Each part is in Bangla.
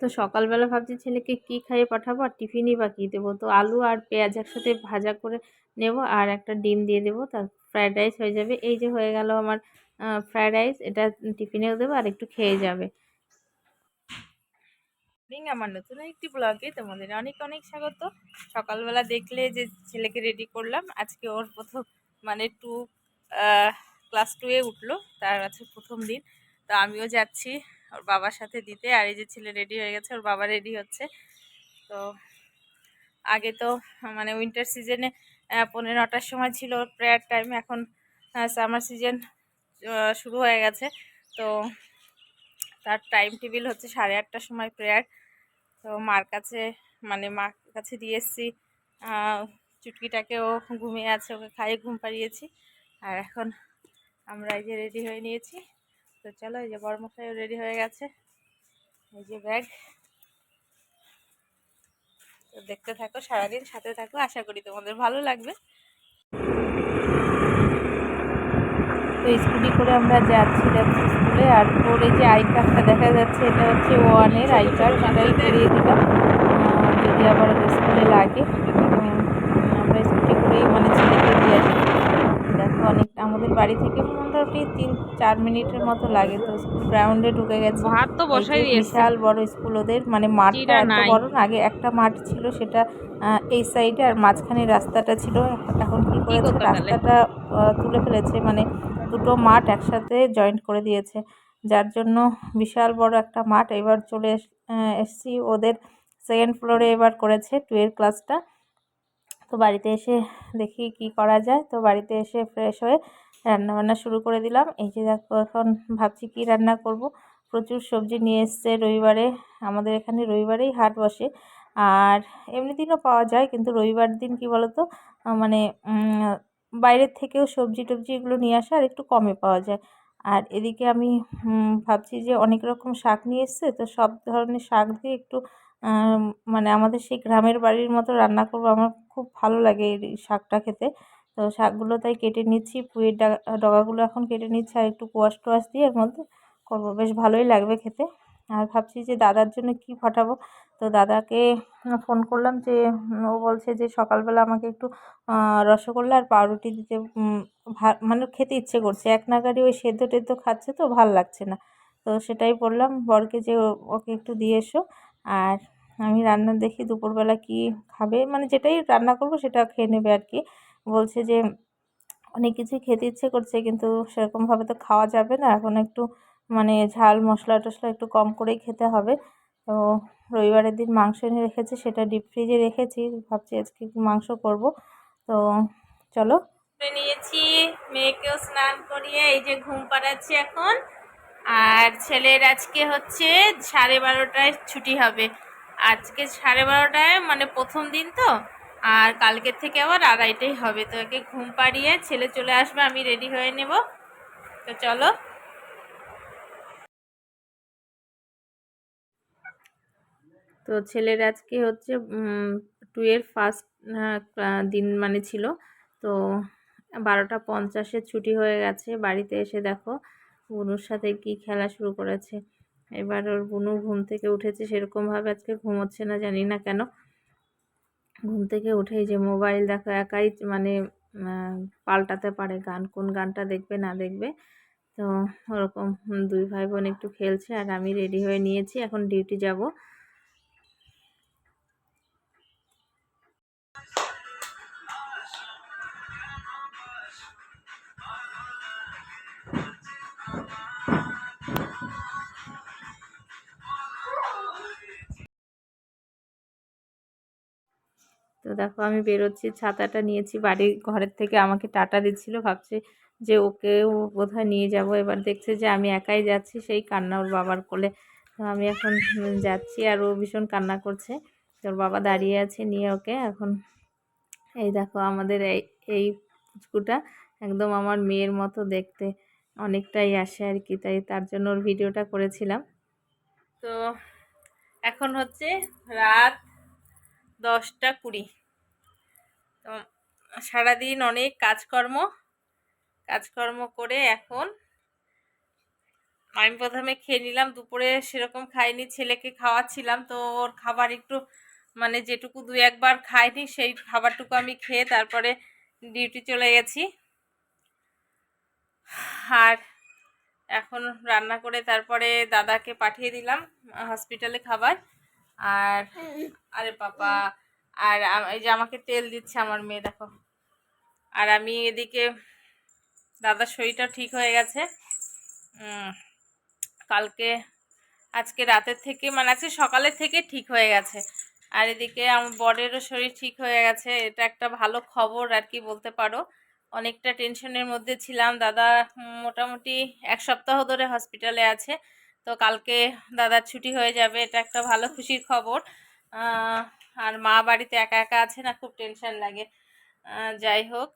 তো সকালবেলা ভাবছি ছেলেকে কি খাইয়ে পাঠাবো? আর টিফিনই বা কী দেবো? তো আলু আর পেঁয়াজ একসাথে ভাজা করে নেব আর একটা ডিম দিয়ে দেবো। তার ফ্রায়েড রাইস হয়ে যাবে। এই যে হয়ে গেল আমার ফ্রায়েড রাইস। এটা টিফিনেও দেবো আর একটু খেয়ে যাবে। আমার নতুন একটি ব্লগে তোমাদের অনেক অনেক স্বাগত। সকালবেলা দেখলে যে ছেলেকে রেডি করলাম। আজকে ওর প্রথম মানে টু ক্লাস টুয়ে উঠল। তার আছে প্রথম দিন। তো আমিও যাচ্ছি ওর বাবার সাথে দিতে। আর এই যে ছেলে রেডি হয়ে গেছে, ওর বাবা রেডি হচ্ছে। তো আগে তো মানে উইন্টার সিজনে পনেরো নটার সময় ছিল প্রেয়ার টাইম এখন সামার সিজন শুরু হয়ে গেছে। তো তার টাইম টেবিল হচ্ছে সাড়ে আটটার সময় প্রেয়ার তো মার কাছে মানে মার কাছে দিয়ে এসছি। চুটকিটাকেও ঘুমিয়ে আছে, ওকে খাইয়ে ঘুম পাড়িয়েছি। আর এখন আমরা এই যে রেডি হয়ে নিয়েছি। তো চলো এই যে বড় মশাইও রেডি হয়ে গেছে। এই যে ব্যাগ তো দেখতে থাকো, সারাদিন সাথে থাকো, আশা করি তোমাদের ভালো লাগবে। তো স্কুটি করে আমরা যাচ্ছি যাচ্ছি স্কুলে, আর ওর এই যে আই কার্ডটা দেখা যাচ্ছে, এটা হচ্ছে ওয়ানের আই কার্ড সেটাই করিয়ে দিলাম। যদি আবার স্কুলে লাগে আমরা স্কুটি করেই মানে ছেলেকে দিয়ে আসি দেখো অনেক আমাদের বাড়ি থেকে মোটামুটি তিন চার মিনিটের মতো লাগে তো স্কুল গ্রাউন্ডে ঢুকে গেছে। ভাত তো বসাই বিশাল বড় স্কুল ওদের মানে মাঠটা এত বড় না আগে একটা মাঠ ছিল সেটা এই সাইডে আর মাঝখানে রাস্তাটা ছিল। এখন কি করেছে? রাস্তাটা তুলে ফেলেছে মানে দুটো মাঠ একসাথে জয়েন্ট করে দিয়েছে। যার জন্য বিশাল বড় একটা মাঠ এবার চলে এসছি। ওদের সেকেন্ড ফ্লোরে এবার করেছে টুয়েলভ ক্লাসটা তো বাড়িতে এসে দেখি কি করা যায়। তো বাড়িতে এসে ফ্রেশ হয়ে রান্নাবান্না শুরু করে দিলাম। এই যে দেখো, এখন ভাবছি কি রান্না করব। প্রচুর সবজি নিয়ে এসছে রবিবারে। আমাদের এখানে রবিবারেই হাট বসে। আর এমনি দিনও পাওয়া যায়, কিন্তু রবিবার দিন কি বলতো? মানে বাইরের থেকেও সবজি টবজি এগুলো নিয়ে আসা আর একটু কমে পাওয়া যায়। আর এদিকে আমি ভাবছি যে অনেক রকম শাক নিয়ে এসছে, তো সব ধরনের শাক দিয়ে একটু মানে আমাদের সেই গ্রামের বাড়ির মতো রান্না করব। আমার খুব ভালো লাগে এই শাকটা খেতে। তো শাকগুলো তাই কেটে নিচ্ছি, পুয়ের ডগাগুলো এখন কেটে নিচ্ছি আর একটু কোয়াশ টোয়াশ দিয়ে এর মধ্যে করব। বেশ ভালোই লাগবে খেতে। আর ভাবছি যে দাদার জন্য কি ফাটাবো তো দাদাকে ফোন করলাম যে ও বলছে যে সকালবেলা আমাকে একটু রসগোল্লা আর পাউরুটি দিতে মানে খেতে ইচ্ছে করছে। এক নাগারি ওই সেদ্ধ টেদ্ধ খাচ্ছে তো ভালো লাগছে না। তো সেটাই বললাম, বরকে যে ওকে একটু দিয়ে এসো। আর আমি রান্না দেখি দুপুরবেলা কি খাবে। মানে যেটাই রান্না করব সেটা খেয়ে নেবে আর কি। বলছে যে, অনেক কিছুই খেতে ইচ্ছে করছে কিন্তু সেরকমভাবে তো খাওয়া যাবে না। এখন একটু মানে ঝাল মশলা টশলা একটু কম করেই খেতে হবে। তো রবিবারের দিন মাংস এনে রেখেছে, সেটা ডিপ ফ্রিজে রেখেছি। ভাবছি আজকে মাংস করব। তো চলো। নিয়েছি, মেয়েকেও স্নান করিয়ে এই যে ঘুম পাড়াচ্ছি এখন। আর ছেলের আজকে হচ্ছে সাড়ে বারোটায় ছুটি হবে। আজকে সাড়ে বারোটায় মানে প্রথম দিন তো? আর কালকের থেকে আবার আড়াইটাই হবে। তো একে ঘুম পাড়িয়ে ছেলে চলে আসবে, আমি রেডি হয়ে নেব। তো চলো। তো ছেলের আজকে হচ্ছে টুয়ের ফার্স্ট দিন মানে ছিল। তো বারোটা পঞ্চাশে ছুটি হয়ে গেছে। বাড়িতে এসে দেখো, বুনুর সাথে কি খেলা শুরু করেছে। এবার ওর বুনু ঘুম থেকে উঠেছে, সেরকমভাবে আজকে ঘুমোচ্ছে না, জানি না কেন। ঘুম থেকে উঠেই যে মোবাইল দেখো, একাই মানে পাল্টাতে পারে গান, কোন গানটা দেখবে না দেখবে। তো ওরকম দুই ভাই বোন একটু খেলছে আর আমি রেডি হয়ে নিয়েছি, এখন ডিউটি যাব। তো দেখো আমি বেরোচ্ছি, ছাতাটা নিয়েছি বাড়ি ঘরের থেকে আমাকে টাটা দিচ্ছিল, ভাবছে যে ওকেও বোধহয় নিয়ে যাব। এবার দেখছে যে আমি একাই যাচ্ছি, সেই কান্না ওর বাবার কোলে। তো আমি এখন যাচ্ছি আর ও ভীষণ কান্না করছে। ওর বাবা দাঁড়িয়ে আছে নিয়ে ওকে। এখন এই দেখো আমাদের এই এই পুচকুটা একদম আমার মেয়ের মতো দেখতে। অনেকটাই আসে আর কি, তাই তার জন্য ওর ভিডিওটা করেছিলাম। তো এখন হচ্ছে রাত দশটা কুড়ি। তো সারাদিন অনেক কাজকর্ম কাজকর্ম করে এখন আমি প্রথমে খেয়ে নিলাম, দুপুরে সেরকম খাইনি, ছেলেকে খাওয়াচ্ছিলাম, তো ওর খাবার একটু মানে যেটুকু দু একবার খাইনি, সেই খাবারটুকু আমি খেয়ে তারপরে ডিউটি চলে গেছি। আর এখন রান্না করে তারপরে দাদাকে পাঠিয়ে দিলাম, হসপিটালে খাবার। আর আরে পাপা আর এই যে আমাকে তেল দিচ্ছে আমার মেয়ে দেখো। আর আমি এদিকে দাদার শরীরটা ঠিক হয়ে গেছে। কালকে আজকে রাতের থেকে মানে আজকে সকালের থেকে ঠিক হয়ে গেছে। আর এদিকে আমার বরেরও শরীর ঠিক হয়ে গেছে এটা একটা ভালো খবর আর কি বলতে পারো। অনেকটা টেনশনের মধ্যে ছিলাম। দাদা মোটামুটি এক সপ্তাহ ধরে হসপিটালে আছে। তো কালকে দাদার ছুটি হয়ে যাবে এটা একটা ভালো খুশির খবর। আর মা বাড়িতে একা একা আছে না খুব টেনশন লাগে। যাই হোক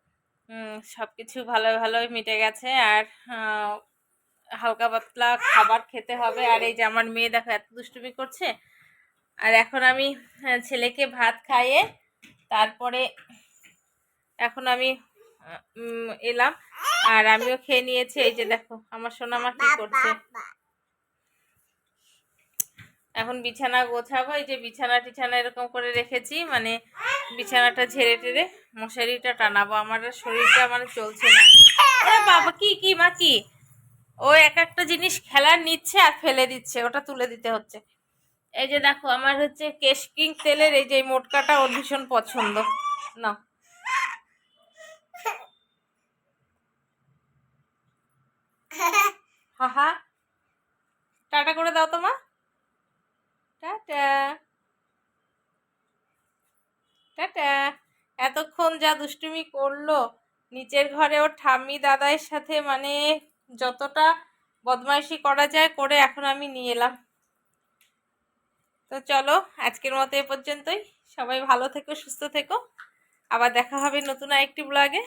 সব কিছু ভালো ভালোই মিটে গেছে। আর হালকা পাতলা খাবার খেতে হবে। আর এই যে আমার মেয়ে দেখো এত দুষ্টুমি করছে। আর এখন আমি ছেলেকে ভাত খাইয়ে তারপরে এখন আমি এলাম। আর আমিও খেয়ে নিয়েছি। এই যে দেখো আমার সোনামা কি করছে। এখন বিছানা গোছাবো, এই যে বিছানা টিছানা এরকম করে রেখেছি মানে বিছানাটা ঝেড়ে টেরে মশারিটা টানাবো। আমার শরীরটা মানে চলছে না। বাবা, কি কি, মা, কি? ও এক একটা জিনিস খেলার নিচ্ছে আর ফেলে দিচ্ছে, ওটা তুলে দিতে হচ্ছে। এই যে দেখো, আমার হচ্ছে কেশ কিং তেলের এই যে মোটকাটা ওর ভীষণ পছন্দ। না হাহা টাটা করে দাও তো মা টাটা টাটা এতক্ষণ যা দুষ্টুমি করল নিজের ঘরে ওর ঠাম্মি দাদাইয়ের সাথে মানে যতটা বদমাইশি করা যায় করে এখন আমি নিয়ে এলাম। তো চলো, আজকের মতো এ পর্যন্তই। সবাই ভালো থেকো, সুস্থ থেকো। আবার দেখা হবে নতুন আরেকটি ব্লগে